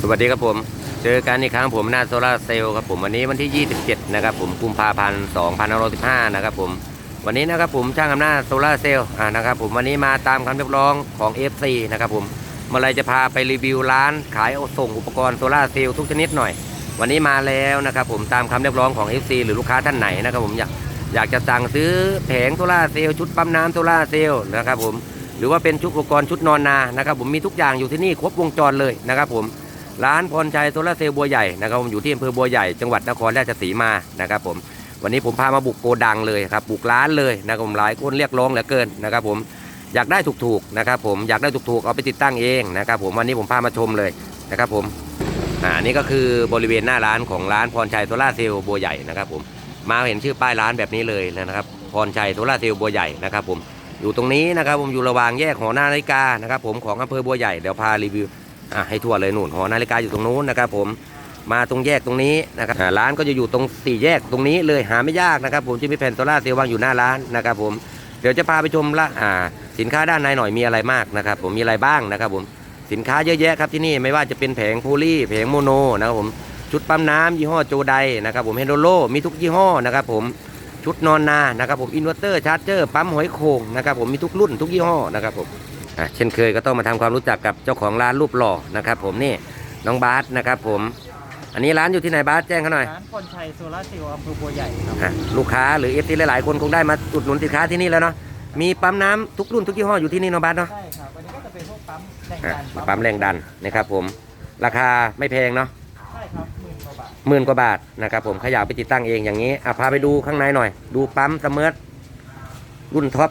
สวัสดีครับผม เจอกันอีกครั้งผมหน้าโซลาเซลล์ครับผมวันนี้วันที่ 27 นะครับผมกุมภาพันธ์2515นะครับผมวันนี้นะครับผมช่างอำนาจโซลาเซลล์อ่านะครับผมวันนี้มาตามคำเรียกร้องของ FC นะครับผมเมื่อไรจะพาไปรีวิวร้านขายส่งอุปกรณ์โซลาเซลล์ทุกชนิดหน่อย วันนี้มาแล้วนะครับผมตามคำเรียกร้องของ FC หรือลูกค้าท่านไหนนะครับผมอยากอยากจะสั่งซื้อแผงโซลาเซลล์ชุดปั๊มน้ำโซลาเซลล์นะครับผมหรือว่าเป็นชุดอุปกรณ์ชุดนอนนานะครับผมมีทุกอย่างอยู่ที่นี่ครบวงจรเลยนะครับผม ร้านพรชัยโซลาเซลล์บัวใหญ่นะครับผมอยู่ที่อำเภอบัวใหญ่จังหวัดนครราชสีมานะครับผมวันนี้ผมพามาบุกโกดังเลยครับบุกร้านเลยนะครับผมหลายคนเรียกร้องเหลือเกินนะครับผมอยากได้ถูกๆนะครับผมอยากได้ถูกๆเอาไปติดตั้งเองนะครับผมวันนี้ผมพามาชมเลยนะครับผมอ่านี่ก็คือบริเวณหน้าร้านของร้านพรชัยโซลาเซลล์บัวใหญ่นะครับผมมาเห็นชื่อป้ายร้านแบบนี้เลยนะครับพรชัยโซลาเซลล์บัวใหญ่นะครับผมอยู่ตรงนี้นะครับผมอยู่ระหว่างแยกหอนาฬิกานะครับผมของอำเภอบัวใหญ่เดี๋ยวพารีวิว อะให้ทั่วเลยนู่นหอนาฬิกาอยู่ตรงนู้นนะครับผมมาตรงแยกตรงนี้นะครับร้านก็จะอยู่ตรงสี่แยกตรงนี้เลยหาไม่ยากนะครับ ผมจะมีแผ่นโซล่าเซลล์วางอยู่หน้าร้านนะครับผมเดี๋ยวจะพาไปชมละอ่าสินค้าด้านในหน่อยมีอะไรมากนะครับ ผมมีอะไรบ้างนะครับผมสินค้าเยอะแยะครับที่นี่ไม่ว่าจะเป็นแผงโพลีแผงโมโนนะครับผมชุดปั๊มน้ำยี่ห้อโจไดนะครับผมเฮนโดโลมีทุกยี่ห้อนะครับผมชุดนอนนานะครับผมอินเวอร์เตอร์ชาร์จเจอร์ปั๊มหอยโข่งนะครับผมมีทุกรุ่นทุกยี่ห้อนะครับผม เช่นเคยก็ต้องมาทำความรู้จักกับเจ้าของร้านรูปหล่อนะครับผมนี่น้องบาสนะครับผม อันนี้ร้านอยู่ที่ไหนบาสแจ้งเขาหน่อยร้านพลชัยโซลาร์เซลล์อำเภอบัวใหญ่ครับอะลูกค้าหรือเอฟซีหลายๆคนคงได้มาอุดหนุนสินค้าที่นี่แล้วเนาะมีปั๊มน้ำทุกรุ่นทุกยี่ห้ออยู่ที่นี่เนาะบาสเนาะใช่ครับวันนี้ก็จะเป็นพวกปั๊มแรงอะดันปั๊มแรงดันนะครับผมราคาไม่แพงเนาะใช่ครับหมื่นกว่าบาทหมื่นกว่าบาทนะครับผมขยับไปติดตั้งเองอย่างนี้อะพาไปดูข้างในหน่อย ดูปั๊มเสมอรุ่นท็อป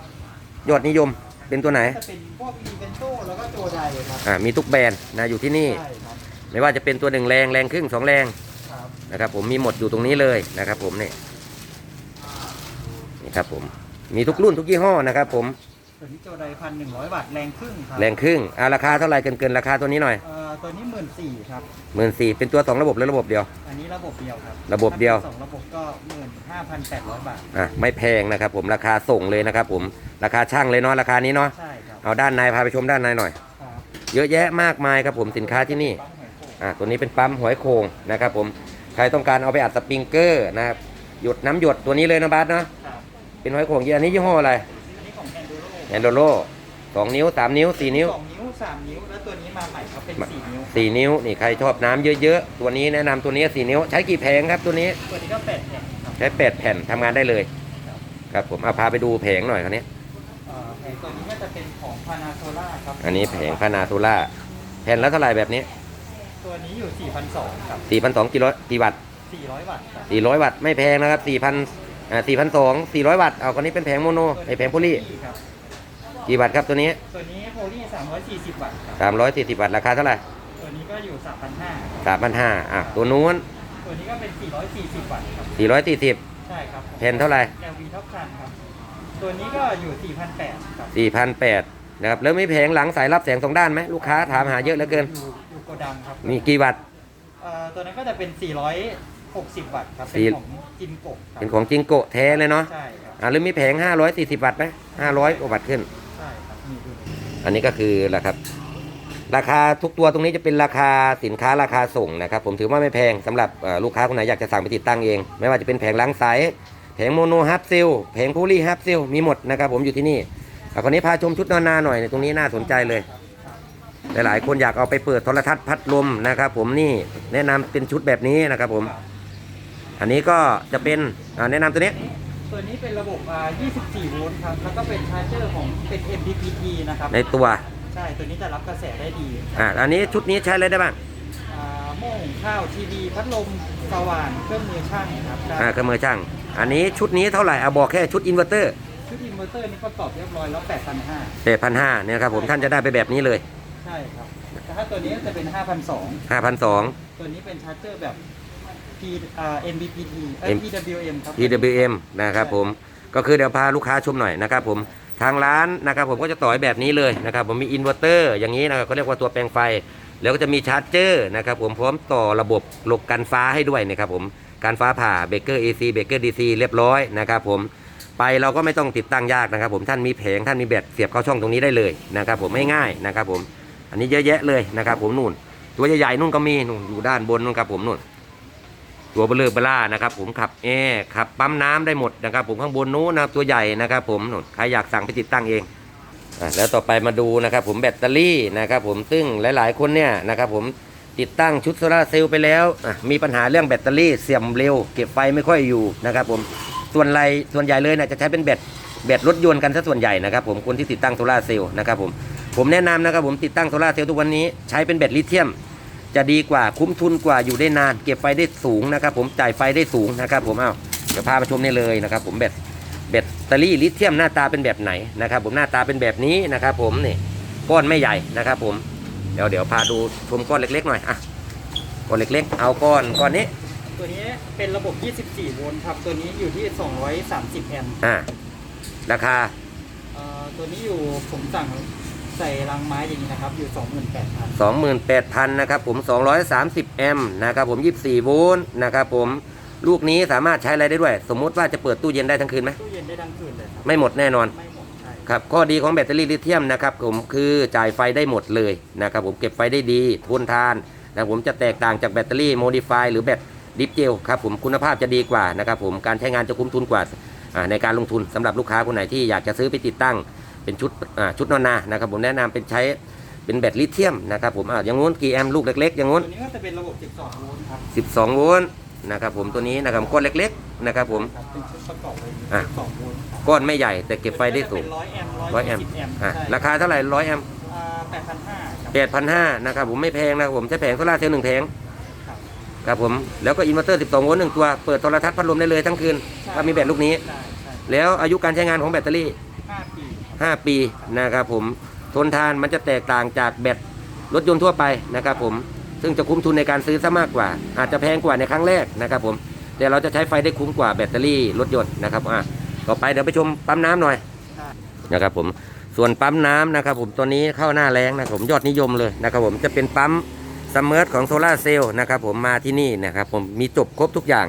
ยอดนิยม เป็นตัวไหน จะเป็นพวกอีเวนโต้แล้วก็โจไดครับอะมีทุกแบรนด์นะอยู่ที่นี่ ใช่ครับไม่ว่าจะเป็นตัวหนึ่งแรงแรงครึ่งสองแรง ครับนะครับผมมีหมดอยู่ตรงนี้เลยนะครับผมนี่นี่ครับผมมีทุกรุ่นทุกยี่ห้อนะครับผม ตัวนี้โจไดพันหนึ่งร้อยบาทแรงครึ่งครับแรงครึ่งอ่าราคาเท่าไหร่เกินเกินราคาตัวนี้หน่อยเอ่อตัวนี้หมื่นสี่ครับ หมื่นสี่เป็นตัวสองระบบหรือระบบเดียว อันนี้ระบบเดียวครับระบบเดียว ถ้าป็นสองระบบก็หมื่นห้าพันแปดร้อยบาท อะไม่แพงนะครับผมราคาส่งเลยนะครับผมราคาช่างเลยเนาะราคานี้เนาะใช่ครับเอาด้านในพาไปชมด้านในหน่อย ครับเยอะแยะมากมายครับผมสินค้าที่นี่ ปั๊มหอยโข่งอะตัวนี้เป็นปั๊มหอยโข่งนะครับผม ใครต้องการเอาไปอัดสปริงเกอร์นะครับ หยดน้ำหยดตัวนี้เลยนะบัสเนาะ ครับเป็นหอยโข่งยี่อันนี้ยี่ห้ออะไรอันนี้ของ แอนดูโรแอนโดโลสองนิ้วสามนิ้วสี่นิ้วสองนิ้วสามนิ้ว แล้วตัวนี้มาใหม่ครับเป็นสี่นิ้วสี่นิ้ว นี่ใครชอบน้ำเยอะๆ ตัวนี้แนะนำตัวนี้สี่นิ้ว ใช้กี่แผงครับตัวนี้ ตัวนี้ก็แปดแผ่นครับใช้แปดแผ่นทำงานได้เลย ครับผมเอาพาไปดูแผงหน่อยคันนี้เอ่อแผงตัวนี้ก็จะเป็นของพานาโซล่าครับ อันนี้แผงพานาโซล่าแผ่นละเท่าไหร่แบบนี้ ตัวนี้อยู่4,200ครับสี่พันสองกิโลกี่วัตต์400วัตต์ครับสี่ร้อยวัตต์ไม่แพงนะครับสี่พันอ่าสี่พันสองสี่ร้อยวัตต์เอาคนนี้เป็นแผงโมโนไอแผงโพลี ครับกี่วัตต์ครับตัวนี้ตัวนี้โพลี340วัตต์ครับสามร้อยสี่สิบวัตต์ราคาเท่าไหร่ตัวนี้ก็อยู่3,500สามพันห้าอะตัวนู้นตัวนี้ก็เป็น440วัตต์ครับสี่ร้อยสี่สิบใช่ครับแผ่นเท่าไหร่ LV ท็อปคันครับตัวนี้ก็อยู่4,800ครับสี่พันแปดนะครับแล้วมีแผงหลังสายรับแสงสองด้านไหมลูกค้าถามหาเยอะเหลือเกินอยู่อยู่โกดังครับมีกี่วัตต์เอ่อตัวนั้นก็จะเป็น460วัตต์ครับสี่เป็นของจินโกะครับเป็นของจิงโกะแท้เลยเนาะใช่ครับอ่าหรือมีแผง 540 วัตต์ไหม500กว่าวัตต์ขึ้นใช่ครับมีดู อันนี้ก็คือราคาราคาทุกตัวตรงนี้จะเป็นราคาสินค้าราคาส่งนะครับ ผมถือว่าไม่แพงสำหรับลูกค้าคนไหนอยากจะสั่งไปติดตั้งเอง ไม่ว่าจะเป็นแผงล้างสายแผงโมโนฮับเซลแผงพูลี่ฮับเซลมีหมดนะครับ ผมอยู่ที่นี่อะคนนี้พาชมชุดนอนนาหน่อยตรงนี้น่าสนใจเลยหลายๆคนอยากเอาไปเปิดโทรทัศน์พัดลมนะครับ ผมนี่แนะนำเป็นชุดแบบนี้นะครับ ผม อันนี้ก็จะเป็นแนะนำตัวนี้ ตัวนี้เป็นระบบอ่า24 โวลต์ครับ แล้วก็เป็นชาร์จเจอร์ของเป็น MPPT นะครับ ในตัว ใช่ ตัวนี้จะรับกระแสได้ดีอ่าอันนี้ชุดนี้ใช้อะไรได้บ้าง อ่าหม้อหุงข้าวทีวีพัดลมสว่านเครื่องมือช่างครับได้อ่าเครื่องมือช่าง อันนี้ชุดนี้เท่าไหร่เอาบอกแค่ชุดอินเวอร์เตอร์ชุดอินเวอร์เตอร์นี่ประกอบเรียบร้อยแล้ว 8,500แปดพันห้าเนี่ยครับผมท่านจะได้ไปแบบนี้เลยใช่ครับ แต่ถ้าตัวนี้จะเป็น 5,200 ห้าพันสองตัวนี้เป็นชาร์จเจอร์แบบ P อ่า MPPT เอ้ย M PWM ครับ PWM นะครับผมก็คือเดี๋ยวพาลูกค้าชมหน่อยนะครับผมทางร้านนะครับผมก็จะต่อยแบบนี้เลยนะครับผมมีอินเวอร์เตอร์อย่างนี้นะครับเขาเรียกว่าตัวแปลงไฟ แล้วก็จะมีชาร์จเจอร์นะครับผมพร้อมต่อระบบหลบกันฟ้าให้ด้วยนะครับผมการฟ้าผ่าเบเกอร์ AC เบเกอร์ DC เรียบร้อยนะครับผมไปเราก็ไม่ต้องติดตั้งยากนะครับผมท่านมีแผงท่านมีแบตเสียบเข้าช่องตรงนี้ได้เลยนะครับผมง่ายๆนะครับผมอันนี้เยอะแยะเลยนะครับผมนู่น ตัวใหญ่ๆนู่นก็มีนู่นอยู่ด้านบนนู่นครับผมนู่น ตัวเบลเลอร์เบล่านะครับผมขับแอร์ขับปั๊มน้ำได้หมดนะครับ ผมข้างบนนู้นนะครับตัวใหญ่นะครับ ผมใครอยากสั่งไปติดตั้งเองอแล้วต่อไปมาดูนะครับ ผมแบตเตอรี่นะครับ ผมซึ่งหลาย ๆ คนเนี่ยนะครับ ผมติดตั้งชุดโซลาเซลล์ไปแล้วมีปัญหาเรื่องแบตเตอรี่เสื่อมเร็ว เก็บไฟไม่ค่อยอยู่นะครับ ผมส่วนไรส่วนใหญ่เลยเนี่ยจะใช้เป็นแบตแบตรถยนต์กันซะส่วนใหญ่นะครับ ผมคนที่ติดตั้งโซลาเซลล์นะครับ ผมผมแนะนำนะครับ ผมติดตั้งโซลาเซลล์ทุกวันนี้ใช้เป็นแบตลิเธียม จะดีกว่าคุ้มทุนกว่าอยู่ได้นาน เก็บไฟได้สูงนะครับ ผมจ่ายไฟได้สูงนะครับ ผมเอาเดี๋ยวพาไปชมนี่เลยนะครับ ผมแบตแบตเตอรี่ลิเธียมหน้าตาเป็นแบบไหนนะครับ ผมหน้าตาเป็นแบบนี้นะครับ ผมนี่ก้อนไม่ใหญ่นะครับ ผมเดี๋ยวเดี๋ยวพาดูชมก้อนเล็กๆหน่อยอะก้อนเล็กๆ เอาก้อนก้อนนี้ ตัวนี้เป็นระบบ 24 โวลต์ครับ ตัวนี้อยู่ที่ 230 แอมป์อ่าราคาเอ่อตัวนี้อยู่ผมสั่ง ใส่รังไม้อย่างนี้นะครับ อยู่ 28,000 28,000นะครับผม 230 แอมป์นะครับผม 24 โวลต์นะครับผมลูกนี้สามารถใช้อะไรได้ด้วย สมมุติว่าจะเปิดตู้เย็นได้ทั้งคืนไหมตู้เย็นได้ทั้งคืนเลยครับ ไม่หมดแน่นอน ไม่หมดใช่ครับข้อดีของแบตเตอรี่ลิเธียมนะครับผมคือจ่ายไฟได้หมดเลยนะครับผมเก็บไฟได้ดีทนทานนะครับผมจะแตกต่างจากแบตเตอรี่โมดิฟายหรือแบตดิฟเจลครับผมคุณภาพจะดีกว่านะครับผมการใช้งานจะคุ้มทุนกว่าอ่าในการลงทุนสำหรับลูกค้าคนไหนที่อยากจะซื้อไปติดตั้ง เป็นชุดอ่าชุดนอนนานะครับผมแนะนำเป็นใช้เป็นแบตลิเธียมนะครับผมอ่าอย่างงู้นกี่แอมป์ลูกเล็กๆอย่างงู้นตัวนี้ก็จะเป็นระบบ 12 โวลต์ครับ 12 โวลต์นะครับผมตัวนี้นะครับก้อนเล็กๆนะครับผมครับเป็นชุดประกอบเลยอะ12โวลต์ครับก้อนไม่ใหญ่แต่เก็บไฟได้สูงเป็น100แอมป์ร้อยแอมป์120แอมป์อะใช่ราคาเท่าไหร่ร้อยแอมป์อ่า8,500ครับแปดพันห้านะครับผมไม่แพงนะครับผมใช้แผงโซลาร์เซลล์หนึ่งแผงครับครับผมแล้วก็อินเวอร์เตอร์ 12 โวลต์หนึ่งตัว เปิดโทรทัศน์พัดลมได้เลยทั้งคืนใช่ถ้ามีแบตลูกนี้ใช่ใช่แล้วอายุการใช้งานของแบตเตอรี่ 5ปี5ปีนะครับผมทนทานมันจะแตกต่างจากแบตรถยนต์ทั่วไปนะครับผมซึ่งจะคุ้มทุนในการซื้อซะมากกว่า อาจจะแพงกว่าในครั้งแรกนะครับผมแต่เราจะใช้ไฟได้คุ้มกว่าแบตเตอรี่รถยนต์นะครับอะต่อไปเดี๋ยวไปชมปั๊มน้ำหน่อยนะครับผมส่วนปั๊มน้ำนะครับผมตัวนี้เข้าหน้าแรงนะผมยอดนิยมเลยนะครับผมจะเป็นปั๊มซัมเมอร์ของโซลาเซลล์นะครับผมมาที่นี่นะครับผมมีจบครบทุกอย่าง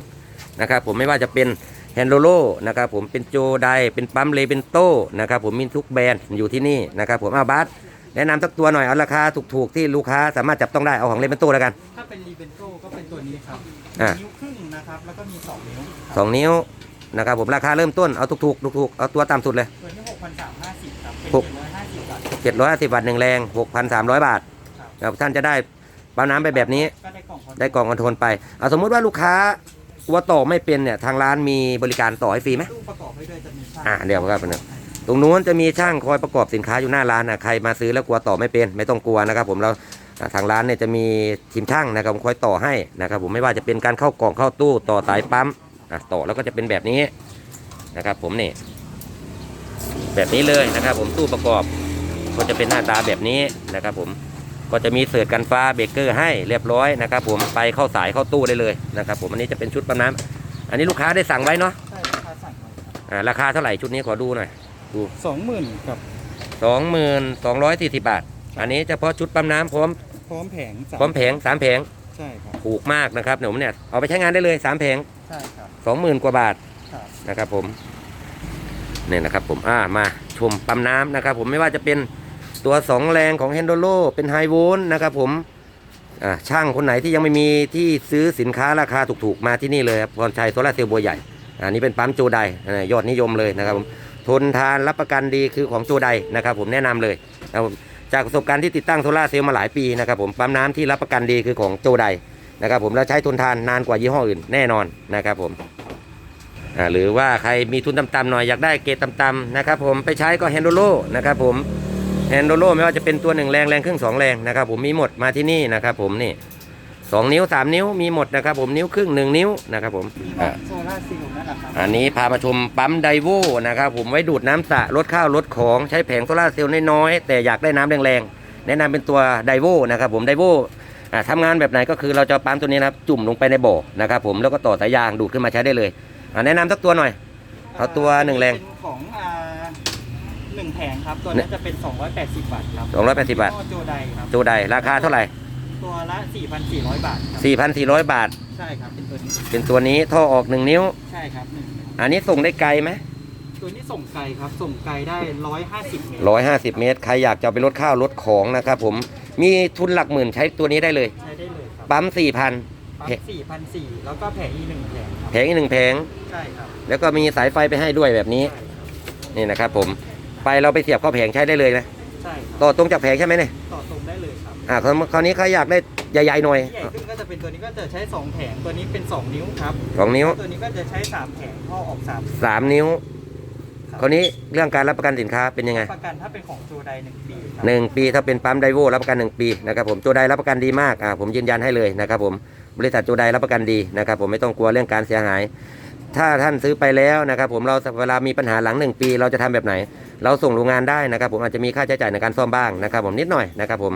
นะครับผมไม่ว่าจะเป็น แฮนโดโลนะครับผมเป็นโจไดเป็นปั๊มเลเบนโตนะครับผมมีทุกแบรนด์อยู่ที่นี่นะครับผมเอาบัสแนะนำสักตัวหน่อยเอาราคาถูกๆที่ลูกค้าสามารถจับต้องได้เอาของเลเบนโตแล้วกัน ถ้าเป็นรีเบนโตก็เป็นตัวนี้ครับอะ นิ้วครึ่งนะครับ แล้วก็มี 2 นิ้วครับสองนิ้วนะครับผมราคาเริ่มต้นเอาถูกๆถูกๆเอาตัวต่ำสุดเลย ตัวนี้6,350ครับ เป็นหก 750บาท 750บาทหนึ่งแรง 6,300 บาทครับ ครับท่านจะได้ปั๊มน้ำไปแบบนี้ ก็ได้กล่องคอนได้กล่องคอนโทรลไปเอาสมมุติว่าลูกค้า กลัวต่อไม่เป็นเนี่ยทางร้านมีบริการต่อให้ฟรีไหมตู้ประกอบให้ด้วยจะมีช่างอะเดี๋ยวครับเนี่ยตรงนู้นจะมีช่างคอยประกอบสินค้าอยู่หน้าร้านนะใครมาซื้อแล้วกลัวต่อไม่เป็น ไม่ต้องกลัวนะครับ ผมเราอะทางร้านเนี่ยจะมีทีมช่างนะครับคอยต่อให้นะครับ ผมไม่ว่าจะเป็นการเข้ากล่องเข้าตู้ต่อสายปั๊มอะต่อแล้วก็จะเป็นแบบนี้นะครับ ผมนี่แบบนี้เลยนะครับ ผมตู้ประกอบก็จะเป็นหน้าตาแบบนี้นะครับ ผม ก็จะมีเสิร์ตกันฟ้าเบรกเกอร์ให้เรียบร้อยนะครับ ผมไปเข้าสายเข้าตู้ได้เลยนะครับผมอันนี้จะเป็นชุดปั๊มน้ำอันนี้ลูกค้าได้สั่งไว้เนาะใช่ราคาสั่งไว้ครับอ่าราคาเท่าไหร่ชุดนี้ขอดูหน่อยดูสองหมื่นกับสองหมื่นสองร้อยสี่สิบบาท อันนี้เฉพาะชุดปั๊มน้ำพร้อมพร้อมแผงสาพร้อมแผงสามแผงใช่ครับถูกมากนะครับผมเนี่ยเอาไปใช้งานได้เลยสามแผงใช่ครับสองหมื่นกว่าบาทครับนะครับผมเนี่ยนะครับผมอ่ามาชมปั๊มน้ำนะครับผมไม่ว่าจะเป็น ตัวสองแรงของเฮนโดโลเป็นไฮโวลต์นะครับผมช่างคนไหนที่ยังไม่มีที่ซื้อสินค้าราคาถูกๆ มาที่นี่เลยครับพรชัยโซลาเซลล์บัวใหญ่ อันนี้เป็นปั๊มโจไดายอดนิยมเลยนะครับผมทนทานรับประกันดีคือของโจไดนะครับผมแนะนำเลยนะครับผมจากประสบการณ์ที่ติดตั้งโซลาเซลล์มาหลายปีนะครับผมปั๊มน้ำที่รับประกันดีคือของโจไดนะครับผมแล้วใช้ทนทานนานกว่ายี่ห้ออื่นแน่นอนนะครับผมหรือว่าใครมีทุนต่ำๆหน่อยอยากได้เกรดต่ำๆนะครับผมไปใช้ก็แฮนโดโลนะครับผม แฮนโดโลไม่ว่าจะเป็นตัวหนึ่งแรงแรงครึ่งสองแรงนะครับผมมีหมดมาที่นี่นะครับผมนี่สองนิ้วสามนิ้วมีหมดนะครับผมนิ้วครึ่งหนึ่งนิ้วนะครับผมมีอ่าโซล่าร์เซลล์นั่นแหละครับอันนี้พามาชมปั๊มไดโวนะครับผมไว้ดูดน้ำสระลดข้าวลดของใช้แผงโซลาร์เซลล์น้อยๆแต่อยากได้น้ำแรงๆแนะนำเป็นตัวไดโวนะครับผมไดโวอ่าทำงานแบบไหนก็คือเราจะเอาปั๊มตัวนี้นะครับจุ่มลงไปในบ่อนะครับผมแล้วก็ต่อสายยางดูดขึ้นมาใช้ได้เลยอ่าแนะนำสักตัวหน่อยเอาตัวหนึ่งแรงเป็นของอ่า หนึ่งแผงครับ ตัวนี้จะเป็น 280 บาทครับ280บาทยี่ห้อโจไดครับโจไดราคาเท่าไหร่ ตัวละ 4,400 บาทครับ4,400 บาท ใช่ครับ เป็นตัวนี้ เป็นตัวนี้ท่อออก 1 นิ้ว ใช่ครับหนึ่งอันนี้ส่งได้ไกลไหมตัวนี้ส่งไกลครับ ส่งไกลได้ 150เมตร150 เมตร ใครอยากจะเอาไปลดข้าวลดของนะครับผมมีทุนหลักหมื่นใช้ตัวนี้ได้เลย ใช้ได้เลยครับปั๊มสี่พันปั๊มสี่พันสี่แล้วก็แผงอีกหนึ่งแผงครับแผงอีกหนึ่งแผง ใช่ครับแล้วก็มีสายไฟไปให้ด้วยแบบนี้ ใช่ครับ นี่นะครับผม ไปเราไปเสียบเข้าแผงใช้ได้เลยนะใช่ครับต่อตรงจากแผงใช่ไหมเนี่ยต่อตรงได้เลยครับอ่าคราวคราวนี้เขาอยากได้ใหญ่ๆหน่อยที่ใหญ่ขึ้นก็จะเป็นตัวนี้ก็จะใช้สองแผงตัวนี้เป็นสองนิ้วครับสองนิ้วตัวนี้ก็จะใช้สามแผงท่อออกสามสามนิ้วครับคราวนี้เรื่องการรับประกันสินค้าเป็นยังไงประกันถ้าเป็นของโจไดหนึ่งปีครับหนึ่งปีถ้าเป็นปั๊มไดโวรับประกันหนึ่งปีนะครับผมตัวใดรับประกันดีมากอ่าผมยืนยันให้เลยนะครับผมบริษัทตัวใดรับประกันดีนะครับผมไม่ต้องกลัวเรื่องการเสียหาย ถ้าท่านซื้อไปแล้วนะครับ ผมเราเวลามีปัญหาหลังหนึ่งปี เราจะทำแบบไหน เราส่งโรงงานได้นะครับ ผมอาจจะมีค่าใช้จ่ายในการซ่อมบ้างนะครับ ผมนิดหน่อยนะครับ ผม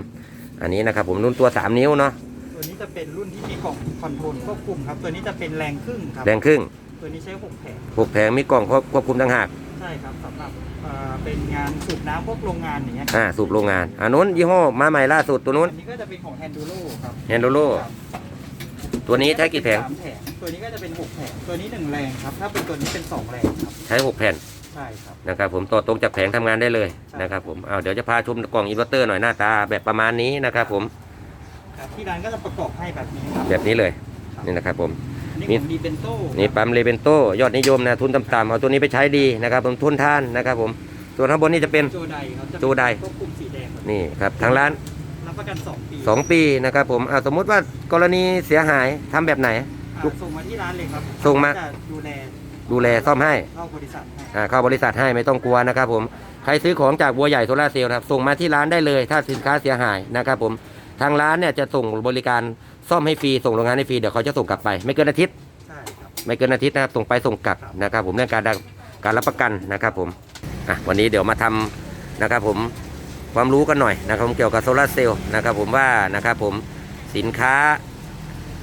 อันนี้นะครับ ผมรุ่นตัว 3 นิ้วเนาะตัวนี้จะเป็นรุ่นที่มีกล่องคอนโทรลควบคุมครับตัวนี้จะเป็นแรงครึ่งครับแรงครึ่ง ตัวนี้ใช้หกแผงหกแผงมีกล่องควบควบคุมต่างหากใช่ครับสำหรับเอ่อเป็นงานสูบน้ำพวกโรงงานอย่างเงี้ยอ่าสูบโรงงานอันนู้นยี่ห้อมาใหม่ล่าสุดตัวนู้นอันนี้ก็จะเป็นของแฮนดูโ o ครับแฮนโดโล ตัวนี้ใช้กี่แผง สามแผงตัวนี้ก็จะเป็นหกแผงตัวนี้หนึ่งแรงครับ ถ้าเป็นตัวนี้เป็นสองแรงครับ ใช้หกแผ่นใช่ครับ นะครับผมต่อตรงจากแผงทำงานได้เลยใช่นะครับผมเอาเดี๋ยวจะพาชมกล่องอินเวอร์เตอร์หน่อยหน้าตาแบบประมาณนี้นะครับผมครับ ที่ร้านก็จะประกอบให้แบบนี้ครับแบบนี้เลยนี่นะครับผม อันนี้มีของดีเบนโต้นี่ปั๊มเลเบนโตยอดนิยมนะทุนต่ำๆเอาตัวนี้ไปใช้ดีนะครับผมทุนท่านนะครับผมส่วนข้างบนนี่จะเป็น โจไดครับจะเป็นโจไดควบคุมสีแดงครับนี่ครับทางร้าน รับประกันสองปี2ปีนะครับผมอ่าสมมุติว่ากรณีเสียหายทำแบบไหน อ่าส่งมาที่ร้านเลยครับส่งมา จะดูแลดูแลซ่อมให้เข้าบริษัทให้อ่าเข้าบริษัทให้ไม่ต้องกลัวนะครับผมใครซื้อของจากบัวใหญ่โซลาร์เซลล์นะครับส่งมาที่ร้านได้เลย ถ้าสินค้าเสียหายนะครับผมทางร้านเนี่ยจะส่งบริการซ่อมให้ฟรีส่งโรงงานให้ฟรีเดี๋ยวเขาจะส่งกลับไป ไม่เกินอาทิตย์ ใช่ครับ ไม่เกินอาทิตย์นะครับส่งไปส่งกลับนะครับ ผมเรื่องการดังการรับประกันนะครับผมอะวันนี้เดี๋ยวมาทำนะครับผม ความรู้กันหน่อยนะครับผมเกี่ยวกับโซลาเซลล์นะครับผมว่านะครับผมสินค้า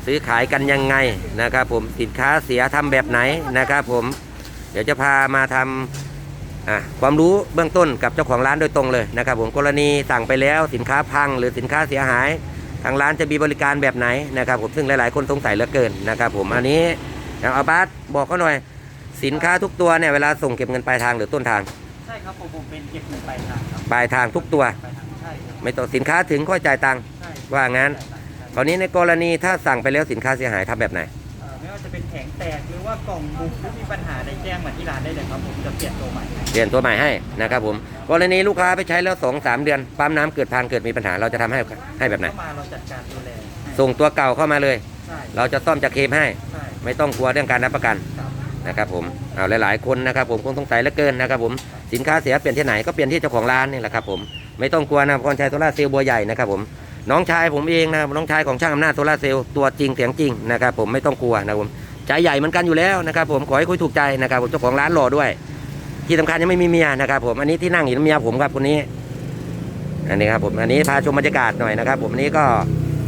ซื้อขายกันยังไงนะครับผมสินค้าเสียทำแบบไหนนะครับผมเดี๋ยวจะพามาทำความรู้เบื้องต้นกับเจ้าของร้านโดยตรงเลยนะครับผมกรณีสั่งไปแล้วสินค้าพังหรือสินค้าเสียหาย ทางร้านจะมีบริการแบบไหนนะครับผมซึ่งหลาย ๆ คนสงสัยเหลือเกินนะครับผมอันนี้อย่างอาบาสบอกเขาหน่อย สินค้าทุกตัวเนี่ยเวลาส่งเก็บเงินปลายทางหรือต้นทางใช่ครับผมผมเป็นเก็บเงินปลายทางครับ ปลายทางทุกตัวปลายทางใช่ครับไม่ต้องสินค้าถึงค่อยจ่ายตังค์ใช่ว่างั้นใช่คราวนี้ในกรณีถ้าสั่งไปแล้วสินค้าเสียหายทำแบบไหนเอ่อไม่ว่าจะเป็นแผงแตกหรือว่ากล่องบุบหรือมีปัญหาใดแจ้งมาที่ร้านได้เลยครับผมจะเปลี่ยนตัวใหม่ให้เปลี่ยนตัวใหม่ให้นะครับผมกรณีลูกค้าไปใช้แล้วสองสามเดือนปั๊มน้ำเกิดพังเกิดมีปัญหาเราจะทำให้ให้แบบไหนเข้ามาเราจัดการดูแลให้ส่งตัวเก่าเข้ามาเลยใช่เราจะซ่อมจะเคลมให้ใช่ไม่ต้องกลัวเรื่องการรับประกันครับนะครับผมเอาหลายๆคนนะครับผมคงสงสัยเหลือเกินนะครับผม สินค้าเสียเปลี่ยนที่ไหนก็เปลี่ยนที่เจ้าของร้านนี่แหละครับผมไม่ต้องกลัวนะพรชัยโซล่าเซลล์บัวใหญ่นะครับผมน้องชายผมเองนะน้องชายของช่างอำนาจโซล่าเซลล์ตัวจริงเสียงจริงนะครับผมไม่ต้องกลัวนะผมใจใหญ่เหมือนกันอยู่แล้วนะครับผมขอให้คุยถูกใจนะครับผมเจ้าของร้านหล่อด้วย ที่สำคัญยังไม่มีเมียนะครับผมอันนี้ที่นั่งอยู่เมียผมครับคนนี้ อันนี้ครับผมอันนี้พาชมบรรยากาศหน่อยนะครับ ผมอันนี้ก็